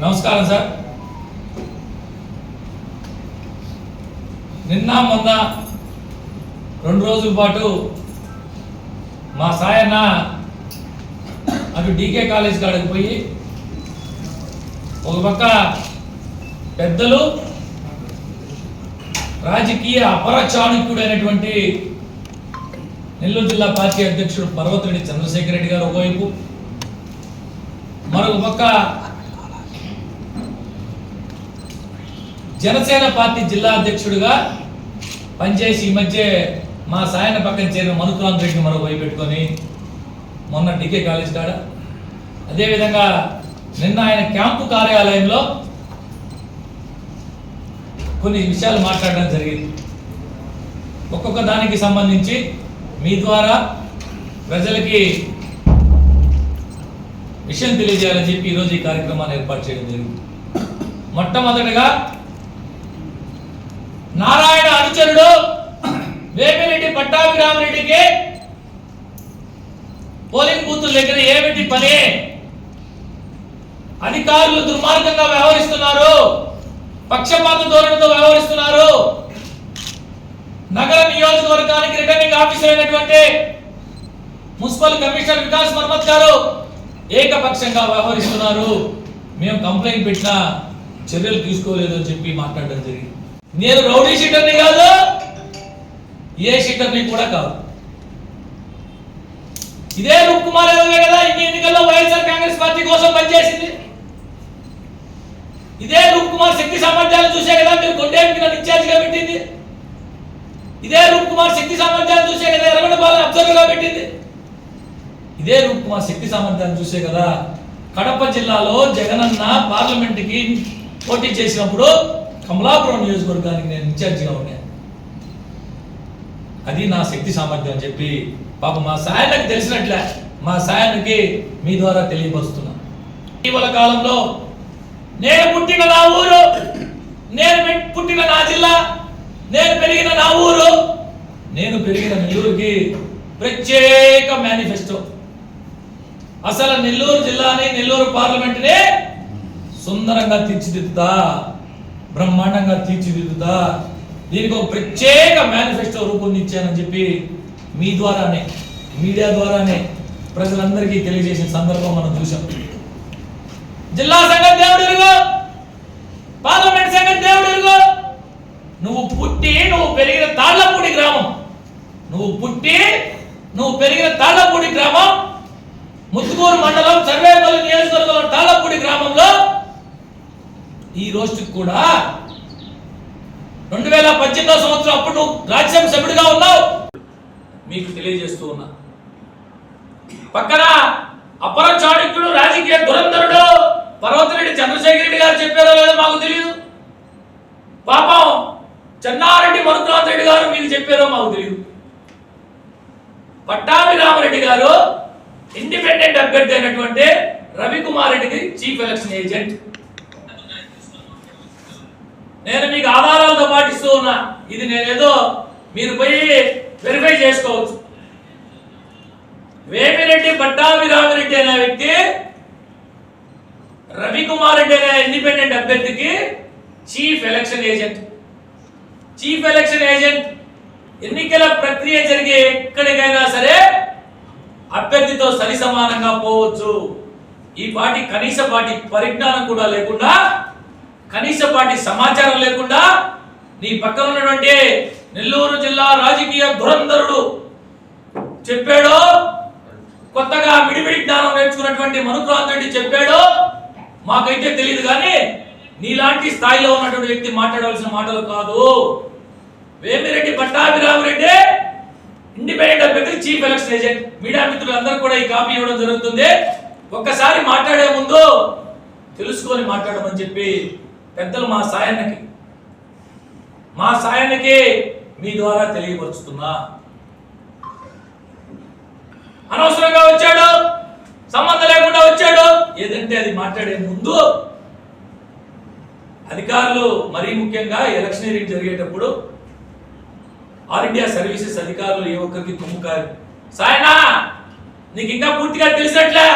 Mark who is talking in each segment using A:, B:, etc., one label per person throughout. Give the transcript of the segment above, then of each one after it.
A: నమస్కారం సార్. నిన్న మొన్న రెండు రోజుల పాటు మా సాయన్న అటు డీకే కాలేజ్ కాడికి పోయి ఒక పక్క పెద్దలు రాజకీయ అపర అయినటువంటి నెల్లూరు జిల్లా పార్టీ అధ్యక్షుడు పర్వతరెడ్డి చంద్రశేఖర్ రెడ్డి గారు ఒకవైపు మరొక పక్క జనసేన పార్టీ జిల్లా అధ్యక్షుడిగా పనిచేసి ఈ మధ్య మా సాయన పక్కన చేరిన మధుక్రాంత్ రెడ్డిని మరో వైపు పెట్టుకొని మొన్న డికే కాలేజ్ కాడ అదేవిధంగా నిన్న ఆయన క్యాంపు కార్యాలయంలో కొన్ని విషయాలు మాట్లాడడం జరిగింది. ఒక్కొక్క దానికి సంబంధించి మీ ద్వారా ప్రజలకి విషయం తెలియజేయాలని చెప్పి ఈరోజు ఈ కార్యక్రమాన్ని ఏర్పాటు చేయడం జరిగింది. మొట్టమొదటిగా నారాయణ అనుచరుడు వేమిరెడ్డి పట్టాభిరామరెడ్డికి పోలింగ్ బూతుల దగ్గర ఏమిటి పని? అధికారులు దుర్మార్గంగా వ్యవహరిస్తున్నారు. పక్షపాత ధోరణితో వ్యవహరిస్తున్నారు. నగర నియోజకవర్గానికి రిటర్నింగ్ ఆఫీసర్ అయినటువంటి మున్సిపల్ కమిషనర్ వికాస్ మర్మత్ గారు ఏకపక్షంగా వ్యవహరిస్తున్నారు. మేము కంప్లైంట్ పెట్టినా చర్యలు తీసుకోలేదు అని చెప్పి మాట్లాడడం జరిగింది. నేను రౌడీ షీటర్ని కాదు ఏ షీటర్ని కూడా కాదు. ఇదే రూప్ కుమార్ యాదవ్ కదా ఇన్ని ఎన్నికల్లో వైఎస్ఆర్ కాంగ్రెస్ పార్టీ కోసం పనిచేసింది. ఇదే రూప్ కుమార్ శక్తి సామర్థ్యాలు చూసే కదా మీరు కొండేమికి నన్ను ఇన్ఛార్జిగా పెట్టింది. ఇదే రూప్ కుమార్ శక్తి సామర్థ్యాలు చూసే కదా ఎర్రగడ్డ బాలని అబ్జర్వర్గా పెట్టింది. ఇదే రూపు మా శక్తి సామర్థ్యాన్ని చూసే కదా. కడప జిల్లాలో జగనన్న పార్లమెంటుకి పోటీ చేసినప్పుడు కమలాపురం నియోజకవర్గానికి నేను ఇన్ఛార్జిగా ఉన్నాను. అది నా శక్తి సామర్థ్యం అని చెప్పి పాప మా సాయానికి తెలిసినట్లే. మా సాయానికి మీ ద్వారా తెలియపరుస్తున్నా. ఇటీవల కాలంలో నేను పుట్టిన నా ఊరు నేను పుట్టిన నా జిల్లా నేను పెరిగిన నా ఊరు నేను పెరిగిన నెల్లూరుకి ప్రత్యేక మేనిఫెస్టో. అసలు నెల్లూరు జిల్లాని నెల్లూరు పార్లమెంట్ని సుందరంగా తీర్చిదిద్దుతా బ్రహ్మాండంగా తీర్చిదిద్దుతా. దీనికి ఒక ప్రత్యేక మేనిఫెస్టో రూపొందించానని చెప్పి మీ ద్వారానే మీడియా ద్వారానే ప్రజలందరికీ తెలియజేసిన సందర్భం మనం చూసాం జిల్లా సంఘం దేవుడు పార్లమెంట్ సంఘం దేవుడు నువ్వు పుట్టి నువ్వు పెరిగిన తాళ్ళపూడి గ్రామం. నువ్వు పుట్టి నువ్వు పెరిగిన తాళ్ళపూడి గ్రామం ముత్తుకూరు మండలం సర్వేపల్లి నియోజకవర్గంలో తాళ్ళపూడి గ్రామంలో ఈ రోజుకి కూడా రెండు వేల పద్దెనిమిదో సంవత్సరం అప్పుడు నువ్వు రాజ్యసభ సభ్యుడిగా ఉన్నావు. మీకు తెలియజేస్తూ ఉన్నా. పక్కన అపర చాణక్యుడు రాజకీయ దురంధరుడు పర్వతరెడ్డి చంద్రశేఖర రెడ్డి గారు చెప్పారో లేదో మాకు తెలియదు పాపం చెన్నారెడ్డి మరుక్రాంత్ రెడ్డి గారు మీకు చెప్పారో మాకు తెలియదు పట్టాభి రామరెడ్డి గారు ఇండిపెండెంట్ అభ్యర్థి అయినటువంటి రవికుమార్ రెడ్డికి చీఫ్ ఎలక్షన్ ఏజెంట్ నేను మీకు ఆధారాలతో పాటిస్తూ ఉన్నా. ఇది నేనేదో మీరు పోయి వెరిఫై చేసుకోవచ్చు. వేమిరెడ్డి పట్టాభిరామిరెడ్డి అనే వ్యక్తి రవికుమార్ రెడ్డి అనే ఇండిపెండెంట్ అభ్యర్థికి chief election agent chief election agent ఎన్నికల ప్రక్రియ జరిగే ఎక్కడికైనా సరే అభ్యర్థితో సరి సమానంగా పోవచ్చు. ఈ పాటి కనీస పాటి పరిజ్ఞానం కూడా లేకుండా కనీస పాటి సమాచారం లేకుండా నీ పక్కన ఉన్నటువంటి నెల్లూరు జిల్లా రాజకీయ ధురంధరుడు చెప్పాడో కొత్తగా మిడిమిడి జ్ఞానం నేర్చుకున్నటువంటి మనుక్రాంత్ రెడ్డి చెప్పాడో మాకైతే తెలియదు కానీ నీలాంటి స్థాయిలో ఉన్నటువంటి వ్యక్తి మాట్లాడవలసిన మాటలు కాదు. వేమిరెడ్డి పట్టాభిరామరెడ్డి ఇండిపెండెంట్ అభ్యర్థి చీఫ్ ఎలక్షన్ ఏజెంట్ మీడియా మిత్రులందరూ కూడా ఈ కాపీ ఇవ్వడం జరుగుతుంది. ఒక్కసారి మాట్లాడే ముందు తెలుసుకొని మాట్లాడమని చెప్పి పెద్దలు మా సాయానికి మా సాయానికి మీ ద్వారా తెలియపరుచుతున్నా అనవసరంగా వచ్చాడు సంబంధం లేకుండా వచ్చాడు. ఏదంటే అది మాట్లాడే ముందు అధికారులు మరీ ముఖ్యంగా ఎలక్షనీరింగ్ జరిగేటప్పుడు ఆల్ ఇండియా సర్వీసెస్ అధికారులు ఏ ఒక్కరికి తుమ్ము కాదు సాయనా నీకు ఇంకా పూర్తిగా తెలిసినట్లే.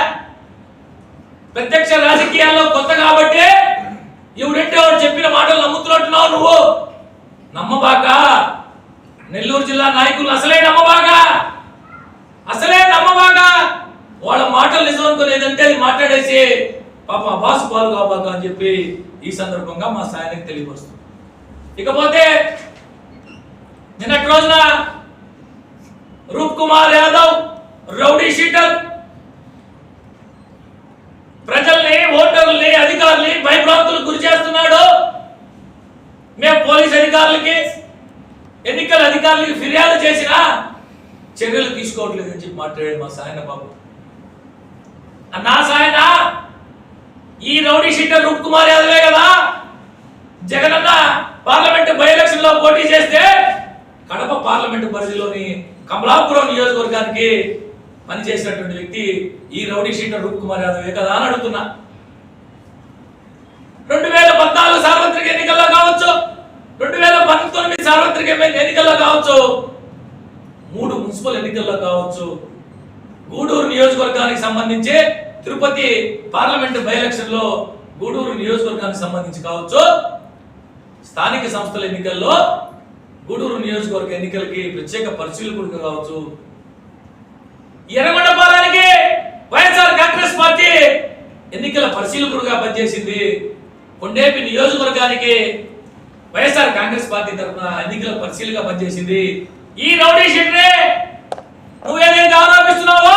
A: ప్రత్యక్ష రాజకీయాల్లో కొత్త కాబట్టి ఎవరంటే వాడు చెప్పిన మాటలు నమ్ముతున్నట్టున్నావు నువ్వు. నమ్మబాక. నెల్లూరు జిల్లా నాయకులు అసలే నమ్మబాక. అసలే నమ్మబాక. వాళ్ళ మాటలు నిజం అనుకోలేదంటే అది మాట్లాడేసి పాప బాసు పాలు కాబాక అని చెప్పి ఈ సందర్భంగా మా సాయనకి తెలియపరుస్తుంది. ఇకపోతే నిన్నటి రోజున రూప్ కుమార్ యాదవ్ రౌడీ షీటర్ ప్రజల్ని ఓటర్లని అధికారుల్ని భయభ్రాంతులకు గురి చేస్తున్నాడు. మేము పోలీస్ అధికారులకి ఎన్నికల అధికారులకి ఫిర్యాదు చేసినా చర్యలు తీసుకోవట్లేదని చెప్పి మాట్లాడాడు మా సాయన బాబు. అన్నా సాయన ఈ రౌడీ షీటర్ రూప్ కుమార్ యాదవే కదా? జగనన్న పార్లమెంట్ బై ఎలక్షన్లో పోటీ చేస్తే కడప పార్లమెంట్ పరిధిలోని కమలాపురం నియోజకవర్గానికి పనిచేసినటువంటి వ్యక్తి ఈ రౌడీ షీటర్ రూప్ కుమార్ యాదవే. కదా అని అడుగుతున్నా. రెండు వేల పద్నాలుగు సార్వత్రిక ఎన్నికల్లో కావచ్చు. రెండు వేల పంతొమ్మిది సార్వత్రిక ఎన్నికల్లో కావచ్చు. మూడు మున్సిపల్ ఎన్నికల్లో కావచ్చు. గూడూరు నియోజకవర్గానికి సంబంధించి తిరుపతి పార్లమెంట్ బై ఎలక్షన్లో గూడూరు నియోజకవర్గానికి సంబంధించి కావచ్చు. స్థానిక సంస్థల ఎన్నికల్లో గూడూరు నియోజకవర్గ ఎన్నికలకి ప్రత్యేక పరిశీలకుడిగా కావచ్చు. ఎర్రగొండపాలెనికి వైఎస్ఆర్ కాంగ్రెస్ పార్టీ ఎన్నికల పరిశీలకుడుగా పనిచేసింది. కొండేపి నియోజకవర్గానికి వైఎస్ఆర్ కాంగ్రెస్ పార్టీ తరఫున ఎన్నికల పరిశీలిగా పనిచేసింది. ఈ రౌడీ షీటరే నువ్వేదైతే ఆరోపిస్తున్నావో?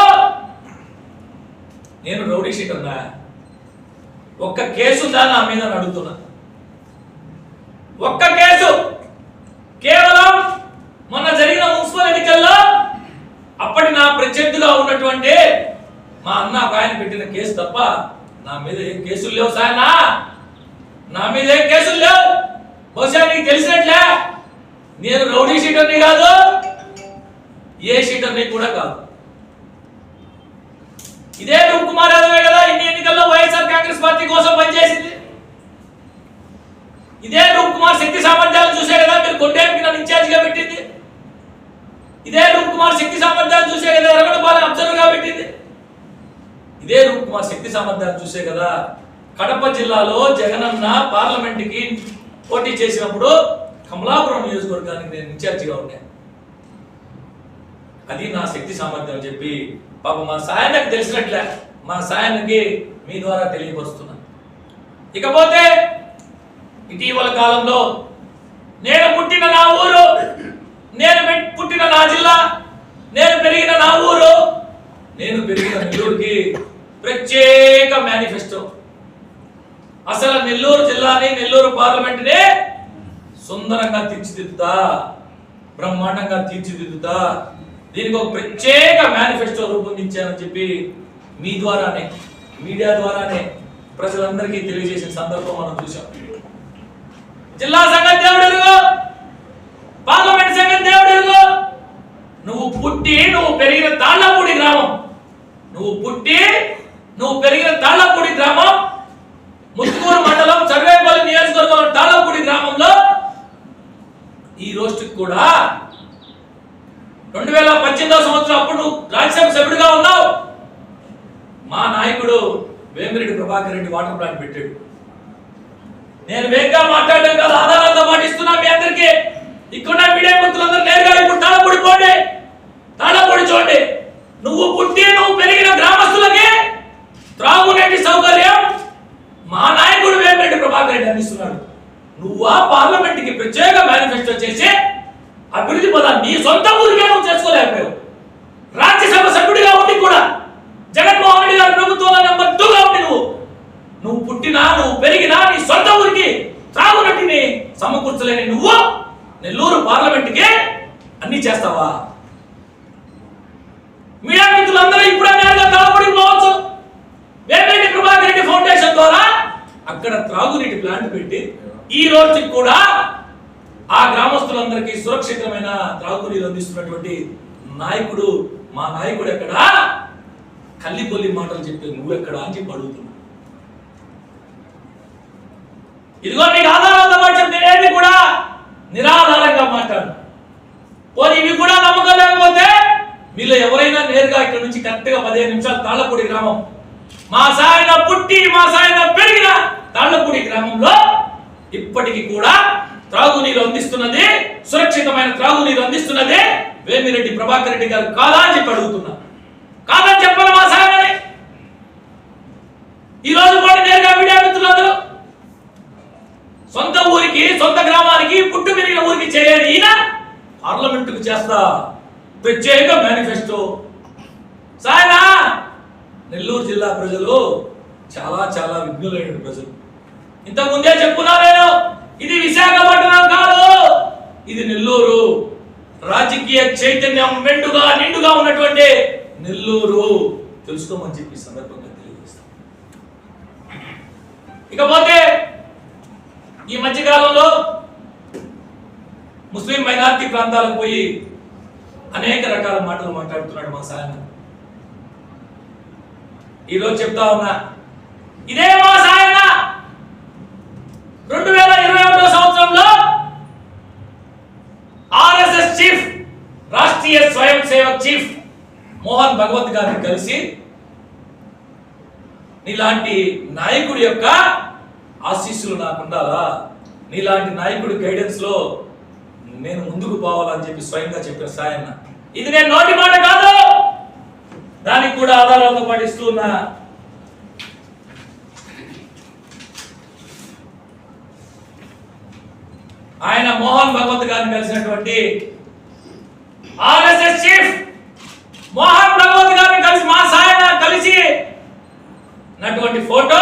A: నేను రౌడీ షీటర్నా ఒక్క కేసు ఉందా నా మీద అడుగుతున్నా ఒక్క కేసు కేవలం మొన్న జరిగిన మున్సిపల్ ఎన్నికల్లో అప్పటి నా ప్రత్యర్థిగా ఉన్నటువంటి మా అన్న ఒక ఆయన పెట్టిన కేసు తప్ప నా మీద ఏం కేసులు లేవు సాయనా నా మీద ఏం కేసులు లేవు. బహుశా నీకు తెలిసినట్లే. నేను రౌడీ షీటర్ని కాదు ఏ షీటర్ని కూడా కాదు. ఇదే రూప్ కుమార్ యాదవే కదా ఇన్ని ఎన్నికల్లో వైఎస్ఆర్ కాంగ్రెస్ పార్టీ కోసం పనిచేసింది. ఇదే రూప్ కుమార్ శక్తి సామర్థ్యాలు చూసే కదా మీరు కొండేపికి నన్ను ఇన్ఛార్జిగా పెట్టింది. ఇదే రూప్ కుమార్ శక్తి సామర్థ్యాలు చూసే కదా ఎర్రగొండపాలెం అబ్జర్వర్గా పెట్టింది. ఇదే రూప్ కుమార్ శక్తి సామర్థ్యాలు చూసే కదా కడప జిల్లాలో జగనన్న పార్లమెంటుకి పోటీ చేసినప్పుడు కమలాపురం నియోజకవర్గానికి నేను ఇన్ఛార్జిగా ఉన్నాను అది నా శక్తి సామర్థ్యం అని చెప్పి పాప మా సాయానికి తెలిసినట్లే. మా సాయానికి మీ ద్వారా తెలియపరుస్తున్నాను ఇకపోతే ఇటీవల కాలంలో నేను పుట్టిన నా ఊరు నేను పుట్టిన నా జిల్లా నేను పెరిగిన నా ఊరు. నేను పెరిగిన నెల్లూరుకి ప్రత్యేక మేనిఫెస్టో. అసలు నెల్లూరు జిల్లాని నెల్లూరు పార్లమెంట్ని సుందరంగా తీర్చిదిద్దుతా బ్రహ్మాండంగా తీర్చిదిద్దుతా. దీనికి ఒక ప్రత్యేక మేనిఫెస్టో రూపొందించానని చెప్పి మీ ద్వారానే మీడియా ద్వారానే ప్రజలందరికీ తెలియజేసిన సందర్భం మనం చూసాం జిల్లా సంగతి పార్లమెంట్ నువ్వు పుట్టి నువ్వు పెరిగిన తాళ్ళపూడి గ్రామం. నువ్వు పుట్టి నువ్వు పెరిగిన తాళ్ళపూడి గ్రామం. ముత్తుకూరు మండలం చర్వేపల్లి నియోజకవర్గం తాళ్ళపూడి గ్రామంలో ఈ రోజుకి కూడా రెండు వేల పద్దెనిమిదవ సంవత్సరం అప్పుడు నువ్వు రాజ్యసభ సభ్యుడిగా ఉన్నావు. మా నాయకుడు వేమిరెడ్డి ప్రభాకర్ రెడ్డి వాటర్ ప్లాంట్ పెట్టాడు. నేను వేగ్గా మాట్లాడడం కాదు ఆధారాలతో పాటిస్తున్నా మీ అందరికీ. ఇక్కడ మీడియా మిత్రులందరూ నేరుగా ఇప్పుడు తాళపొడి పోండి తాళపొడి చూడండి నువ్వు పుట్టి నువ్వు పెరిగిన గ్రామస్తులకి త్రాగునేటి సౌకర్యం మా నాయకుడు వేమిరెడ్డి ప్రభాకర్ రెడ్డి అందిస్తున్నాడు. నువ్వు ఆ పార్లమెంట్కి ప్రత్యేక మేనిఫెస్టో చేసి అభివృద్ధి పదాన్ని నీ సొంత ఊరికే నువ్వు చేసుకోలేకపోయావు. రాజ్యసభ సభ్యుడిగా ఉండి కూడా జగన్మోహన్ రెడ్డి గారి ప్రభుత్వంలో నెంబర్ టూగా ఉండి నువ్వు. నువ్వు పుట్టినా నువ్వు పెరిగినా నీ సొంత ఊరికి త్రాగునట్టిని సమకూర్చలేని నువ్వు నెల్లూరు పార్లమెంట్కే అన్ని చేస్తావా? మీడియా మిత్రులందరూ ఇప్పుడే నేరుగా తలపడికి పోవచ్చు. వేమిరెడ్డి ప్రభాకర్ రెడ్డి ఫౌండేషన్ ద్వారా అక్కడ త్రాగునీటి ప్లాంట్ పెట్టి ఈ రోజుకి కూడా ఆ గ్రామస్తులందరికీ సురక్షితమైన త్రాగునీరు అందిస్తున్నటువంటి నాయకుడు మా నాయకుడు ఎక్కడ? కల్లిపొల్లి మాటలు చెప్పి నువ్వెక్కడా అని చెప్పి అడుగుతున్నా. ఇదిగో మీకు ఆధారాలతో పాటు చెప్తే నేనేది కూడా నిరాధారంగా మాట్లాడు పోనీ ఇవి కూడా నమ్మకం లేకపోతే మీలో ఎవరైనా నేరుగా ఇక్కడ నుంచి కరెక్ట్గా పదిహేను నిమిషాలు తాళ్ళపూడి గ్రామం. మా సాయన పుట్టి మా సాయన పెరిగిన తాళ్ళపూడి గ్రామంలో ఇప్పటికీ కూడా త్రాగునీరు అందిస్తున్నది సురక్షితమైన త్రాగునీరు అందిస్తున్నది వేమిరెడ్డి ప్రభాకర్ రెడ్డి గారు కాదా అని చెప్పి అడుగుతున్నా. కాదని చెప్పాలి మా సాయనని? ఈ రోజు కూడా నేరుగా మీడియా మిత్రులందరూ సొంత ఊరికి సొంత గ్రామానికి పుట్టు పెరిగిన ఊరికి చేయని ఈయన. పార్లమెంటుకు చేస్తా ప్రత్యేక మేనిఫెస్టో. సాయనా! నెల్లూరు జిల్లా ప్రజలు చాలా చాలా విఘ్నులైన ప్రజలు. ఇంతకు ముందే చెప్పున్నా నేను ఇది విశాఖపట్నం కాదు. ఇది నెల్లూరు. రాజకీయ చైతన్యం మెండుగా నిండుగా ఉన్నటువంటి నెల్లూరు. తెలుసుకోమని చెప్పి సందర్భంగా తెలియజేస్తాం. ఇకపోతే ఈ మధ్యకాలంలో ముస్లిం మైనార్టీ ప్రాంతాలకు పోయి అనేక రకాల మాటలు మాట్లాడుతున్నాడు మా సాయన ఈరోజు చెప్తా ఉన్నా ఇదే మా సాయన! రెండు వేల ఇరవై ఒకటో సంవత్సరంలో RSS chief Rashtriya Swayam Sevak chief Mohan భగవత్ గారిని కలిసి నీలాంటి నాయకుడి యొక్క ఆశీస్సులు నాకు ఉండాలా? నీలాంటి నాయకుడి గైడెన్స్లో నేను ముందుకు పోవాలని చెప్పి స్వయంగా చెప్పిన సాయన్న ఇది నేను నోటి మాట కాదు. దానికి కూడా ఆధారాలతో పాటిస్తూ ఉన్నా. ఆయన మోహన్ భగవత్ గారిని కలిసినటువంటి ఆర్ఎస్ఎస్ చీఫ్ మోహన్ భగవత్ గారిని కలిసి మా సాయన కలిసి నటువంటి ఫోటో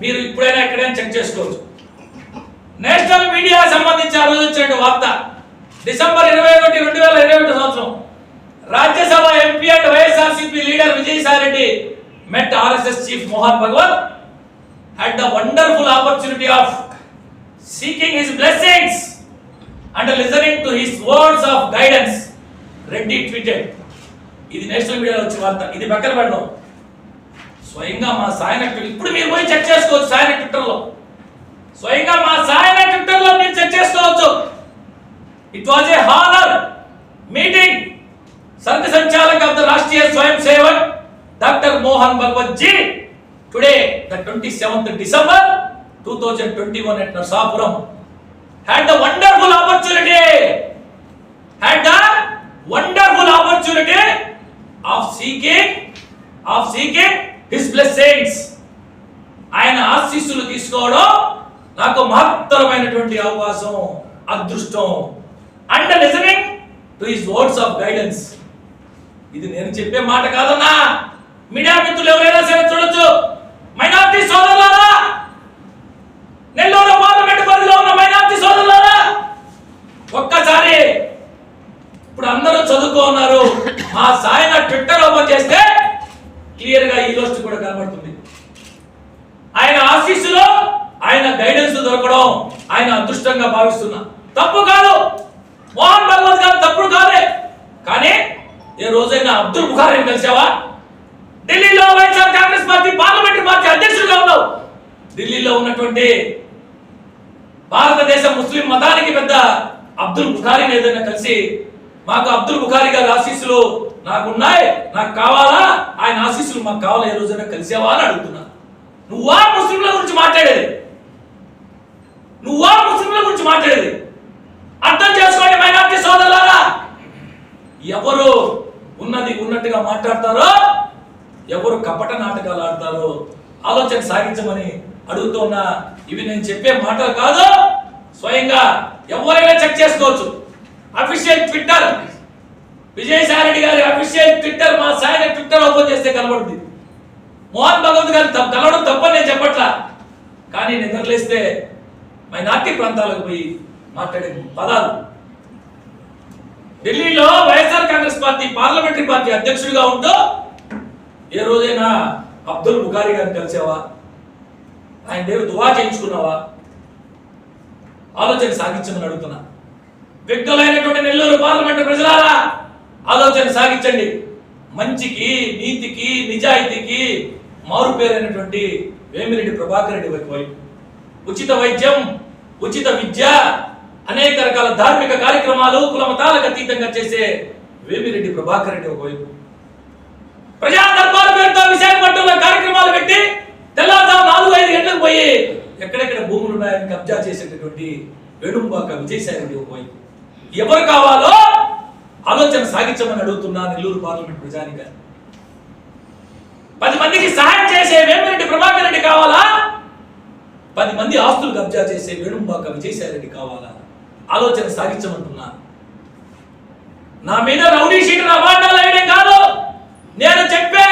A: మీరు ఇప్పుడైనా ఎక్కడైనా చెక్ చేసుకోవచ్చు. నేషనల్ మీడియా సంబంధించి ఆ రోజు వచ్చిన వార్త. డిసెంబర్ ఇరవై ఒకటి రెండు వేల ఇరవై ఒకటి సంవత్సరం Rajya Sabha MP and YSRCP leader Vijayasai Reddy met RSS chief Mohan Bhagwat had the wonderful opportunity of seeking his blessings and listening to his words of guidance. Reddy tweeted ఇది national మీడియాలో వచ్చే వార్త. ఇది పక్కన పెడదాం. స్వయంగా మా సాయన ఇప్పుడు మీరు పోయి చెక్ చేసుకోవచ్చు సాయన ట్విట్టర్లో. స్వయంగా మా సాయన ట్విట్టర్లో మీరు చెక్ చేసుకోవచ్చు. It was a honour meeting Sangh Sanchalak of the Rashtriya Swayam Sevak doctor Mohan Bhagwat ji today the twenty seventh December two thousand twenty one at Narsapuram had the wonderful opportunity had the wonderful opportunity of seeking of seeking his blessings ఆయన ఆశీస్సులు తీసుకోవడం నాకు మహత్తరమైనటువంటి అవకాశం అదృష్టం. And listening to his words of guidance ఇది నేను చెప్పే మాట కాదన్నా. మీడియా మిత్రులు ఎవరైనా సరే చూడొచ్చు. మైనార్టీ సోదరులారా నెల్లూరు పార్లమెంట్ పరిధిలో ఉన్న మైనార్టీ సోదరులారా ఒక్కసారి ఇప్పుడు అందరూ చదువుకున్నారు మా సాయన ట్విట్టర్ ఓపెన్ చేస్తే క్లియర్గా ఈ లిస్ట్ కూడా కనబడుతుంది. ఆయన ఆశీస్సులో ఆయన గైడెన్స్ దొరకడం ఆయన అదృష్టంగా భావిస్తున్నా. తప్పు కాదు. మోహన్ భగవత్ గారు తప్పుడు కాదే. కానీ ఏ రోజైనా అబ్దుల్ బుఖారీని కలిసావా? ఢిల్లీలో YSR Congress party parliamentary party అధ్యక్షుడిగా ఉన్నావు. ఢిల్లీలో ఉన్నటువంటి భారతదేశ ముస్లిం మతానికి పెద్ద అబ్దుల్ బుఖారీని ఏదైనా కలిసి మాకు అబ్దుల్ బుఖారీ గారి ఆశీస్సులు నాకున్నాయి నాకు కావాలా? ఆయన ఆశీస్సులు మాకు కావాలా? ఏ రోజైనా కలిసావా అని అడుగుతున్నా. నువ్వా ముస్లింల గురించి మాట్లాడేది? నువ్వా ముస్లింల గురించి మాట్లాడేది? అర్థం చేసుకోండి మైనార్టీ సోదరులారా. ఎవరు ఉన్నది ఉన్నట్టుగా మాట్లాడతారో ఎవరు కపట నాటకాలు ఆడతారో ఆలోచన సాగించమని అడుగుతున్నా ఇవి నేను చెప్పే మాటలు కాదు. స్వయంగా ఎవరైనా చెక్ చేసుకోవచ్చు. అఫీషియల్ ట్విట్టర్ విజయసాయి రెడ్డి గారి అఫీషియల్ ట్విట్టర్ మా సాయన ట్విట్టర్ ఓపెన్ చేస్తే కనబడుతుంది మోహన్ భగవత్ గారు కలవడం తప్పని నేను చెప్పట్లా. కానీ నిద్రలేస్తే మైనార్టీ ప్రాంతాలకు పోయి మాట్లాడే పదాలు. ఢిల్లీలో YSR Congress party parliamentary party అధ్యక్షుడిగా ఉంటూ ఏ రోజైనా అబ్దుల్ బుఖారీ గారిని కలిసావా? ఆయన దేవుడు దువా చేయించుకున్నావా? ఆలోచన సాగించమని అడుగుతున్నా. వ్యక్తులైనటువంటి నెల్లూరు పార్లమెంటు ప్రజలారా ఆలోచన సాగించండి. మంచికి నీతికి నిజాయితీకి మారుపేరైనటువంటి వేమిరెడ్డి ప్రభాకర్ రెడ్డి వైపు ఉచిత వైద్యం ఉచిత విద్య అనేక రకాల ధార్మిక కార్యక్రమాలు కులమతాలకు అతీతంగా చేసే వేమిరెడ్డి ప్రభాకర్ రెడ్డి ఒకవైపు. ప్రజా దర్బార్ పేరుతో విశాఖపట్నంలో కార్యక్రమాలు పెట్టి తెల్లవారు నాలుగు ఐదు గంటలకు పోయి ఎక్కడెక్కడ భూములు ఉన్నాయని కబ్జా చేసేటటువంటి వేణుంబాక విజయసాయి రెడ్డి ఒకవైపు. ఎవరు కావాలో ఆలోచన సాగించమని అడుగుతున్నా నెల్లూరు పార్లమెంట్ ప్రజాని గారు పది మందికి సహాయం చేసే వేమిరెడ్డి ప్రభాకర్ రెడ్డి కావాలా? పది మంది ఆస్తులు కబ్జా చేసే వేణుంబాక విజయసాయి రెడ్డి కావాలా? ఆలోచన సాగించమంటున్నా. నా మీద రౌడీ షీట్ నా వేయడం కాదు. నేను చెప్పే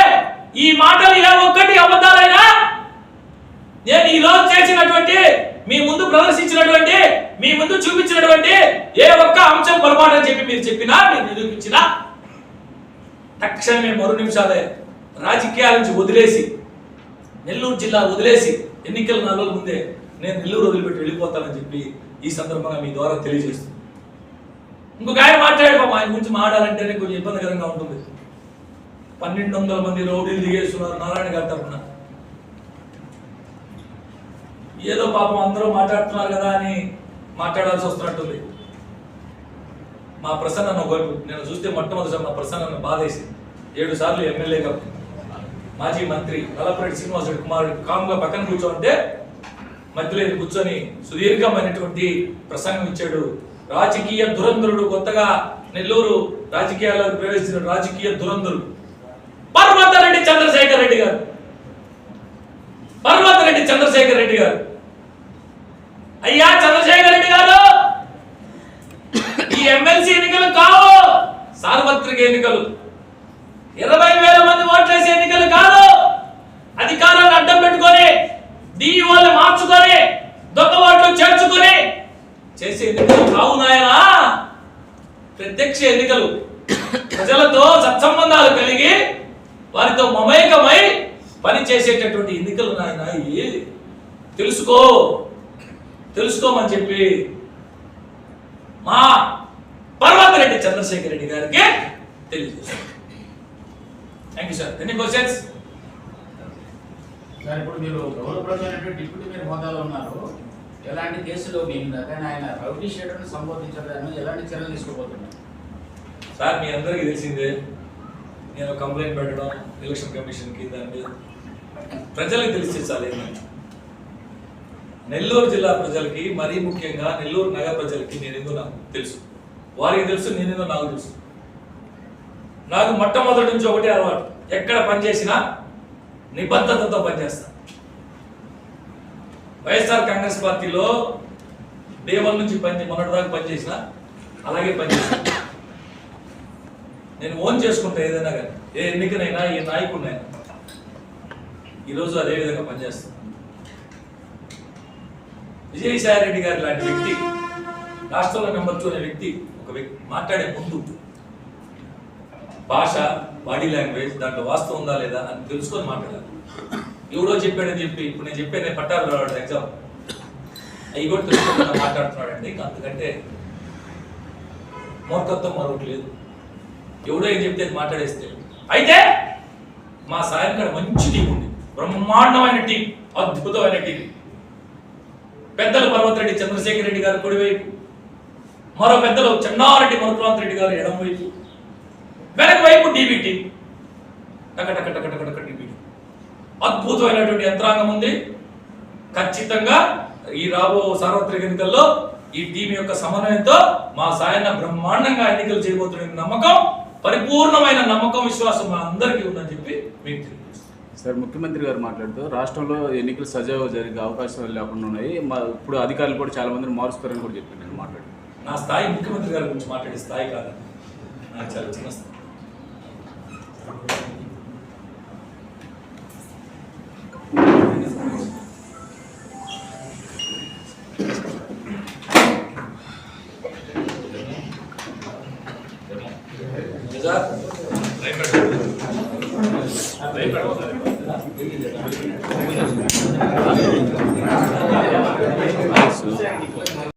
A: ఈ మాటలు ఏ ఒక్కటి అబద్ధాలైనా? నేను ఈ రోజు చేసినటువంటి మీ ముందు ప్రదర్శించినటువంటి మీ ముందు చూపించినటువంటి ఏ ఒక్క అంశం పొరపాటు అని చెప్పి మీరు చెప్పినా మీరు నిరూపించినా తక్షణమే మరు నిమిషాలే రాజకీయాల నుంచి వదిలేసి నెల్లూరు జిల్లా వదిలేసి ఎన్నికల నాలుగు ముందే నేను నెల్లూరు వదిలిపెట్టి వెళ్ళిపోతానని చెప్పి ఈ సందర్భంగా మీ ద్వారా తెలియజేస్తుంది. ఇంకొక ఆయన మాట్లాడే పాపం ఆయన గురించి మాట్లాడాలంటేనే కొంచెం ఇబ్బందికరంగా ఉంటుంది. పన్నెండు వందల మంది రౌడీలు దిగేస్తున్నారు నారాయణ గారి తరఫున. ఏదో పాపం అందరూ మాట్లాడుతున్నారు కదా అని మాట్లాడాల్సి వస్తున్నట్టుంది. మా ప్రసన్న ఒకవైపు నేను చూస్తే మొట్టమొదటిసారి మా ప్రసన్న బాధేసి ఏడు సార్లు ఎమ్మెల్యేగా మాజీ మంత్రి కలపరెడ్డి శ్రీనివాసరెడ్డి కుమారుడు కామ్గా పక్కన కూర్చోంటే మధ్యలో కూర్చొని సుదీర్ఘమైనటువంటి ప్రసంగం ఇచ్చాడు. రాజకీయ దురంధరుడు కొత్తగా నెల్లూరు రాజకీయాల్లో ప్రవేశించిన రాజకీయ దురంధరుడు పర్వతరెడ్డి చంద్రశేఖర్ రెడ్డి గారు. పర్వతరెడ్డి చంద్రశేఖర్ రెడ్డి గారు. అయ్యా చంద్రశేఖర్ రెడ్డి గారు! ఈ ఎమ్మెల్సీ ఎన్నికలు కావు. సార్వత్రిక ఎన్నికలు. ఇరవై వేల మంది ఓట్లేసే ఎన్నికలు కాదు అధికారాన్ని అడ్డం పెట్టుకొని డిఈఓలు మార్చుకొని దొంగ చేర్చుకొని చేసే ఎన్నికలు కావు నాయనా. ప్రత్యక్ష ఎన్నికలు ప్రజలతో సత్సంబంధాలు కలిగి వారితో మమేకమై పని చేసేటటువంటి ఎన్నికలు నాయన ఇవి. తెలుసుకో తెలుసుకోమని చెప్పి మా పర్వతరెడ్డి చంద్రశేఖర్ రెడ్డి గారికి తెలియజేస్తాను thank you sir any questions
B: sir ఇప్పుడు మీరు గౌరవప్రదమైనటువంటి డిప్యూటీ మీరు హోదాలో ఉన్నారు. ఎలాంటి కేసులో మీ కానీ ఆయన రౌడీ షీటర్ను సంబోధించడానికి ఎలాంటి చర్యలు తీసుకోబోతున్నారు?
A: సార్ మీ అందరికీ తెలిసిందే నేను కంప్లైంట్ పెట్టడం ఎలక్షన్ కమిషన్కి దాని మీద ప్రజలకు తెలిసి చాలు నెల్లూరు జిల్లా ప్రజలకి మరీ ముఖ్యంగా నెల్లూరు నగర ప్రజలకి నేనేందో నాకు తెలుసు? వారికి తెలుసు నేనేందో నాకు తెలుసు? నాకు మొట్టమొదటి నుంచి ఒకటే అలవాటు ఎక్కడ పనిచేసినా నిబద్ధతతో పనిచేస్తాను. వైఎస్ఆర్ కాంగ్రెస్ పార్టీలో డే నుంచి పని మొన్నటిదాకా పనిచేసిన అలాగే పనిచేసిన నేను ఓన్ చేసుకుంటా ఏదైనా కానీ. ఏ ఎన్నికనైనా ఏ నాయకుడినైనా. ఈరోజు అదే విధంగా పనిచేస్తాను. విజయసాయి రెడ్డి గారి లాంటి వ్యక్తి రాష్ట్రంలో నెంబర్ టూ అనే వ్యక్తి ఒక వ్యక్తి మాట్లాడే ముందు భాష బాడీ లాంగ్వేజ్ దాంట్లో వాస్తవం ఉందా లేదా అని తెలుసుకొని మాట్లాడాలి. ఎవడో చెప్పాడని చెప్పి ఇప్పుడు నేను చెప్పాను పట్టాలు రావడం ఎగ్జామ్ అవి కూడా తెలుసుకోకుండా మాట్లాడుతున్నాడండి అందుకంటే మూర్ఖత్వం మరొకటి లేదు. ఎవడో ఏం చెప్తే అది మాట్లాడేస్తే అయితే మా సాయంకాడ మంచి టీం ఉంది. బ్రహ్మాండమైన టీం అద్భుతమైన టీం పెద్దలు పర్వతరెడ్డి చంద్రశేఖర్ రెడ్డి గారు కుడివైపు మరో పెద్దలు చెన్నారెడ్డి మరుపురాంత్ రెడ్డి గారు ఎడంవైపు వెనక వైపు డీబీటీ టక టక టక టక టక డీబీటీ అద్భుతమైనటువంటి యంత్రాంగం ఉంది. ఖచ్చితంగా ఈ రాబో సార్వత్రిక ఎన్నికల్లో ఈ టీం యొక్క సమన్వయంతో మా సాయన్న బ్రహ్మాండంగా ఎన్నికలు చేయబోతున్న నమ్మకం పరిపూర్ణమైన నమ్మకం విశ్వాసం మా అందరికీ ఉందని చెప్పి మీకు తెలియజేస్తాను
C: సార్ ముఖ్యమంత్రి గారు మాట్లాడుతూ రాష్ట్రంలో ఎన్నికలు సజావుగా జరిగే అవకాశాలు లేకుండా ఉన్నాయి. మా ఇప్పుడు అధికారులు కూడా చాలా మందిని మారుస్తారని కూడా చెప్పారు. నేను మాట్లాడి
A: నా స్థాయి ముఖ్యమంత్రి గారి గురించి మాట్లాడే స్థాయి కాదు. నాకు చాలా చిన్న స్థాయి. Thank you.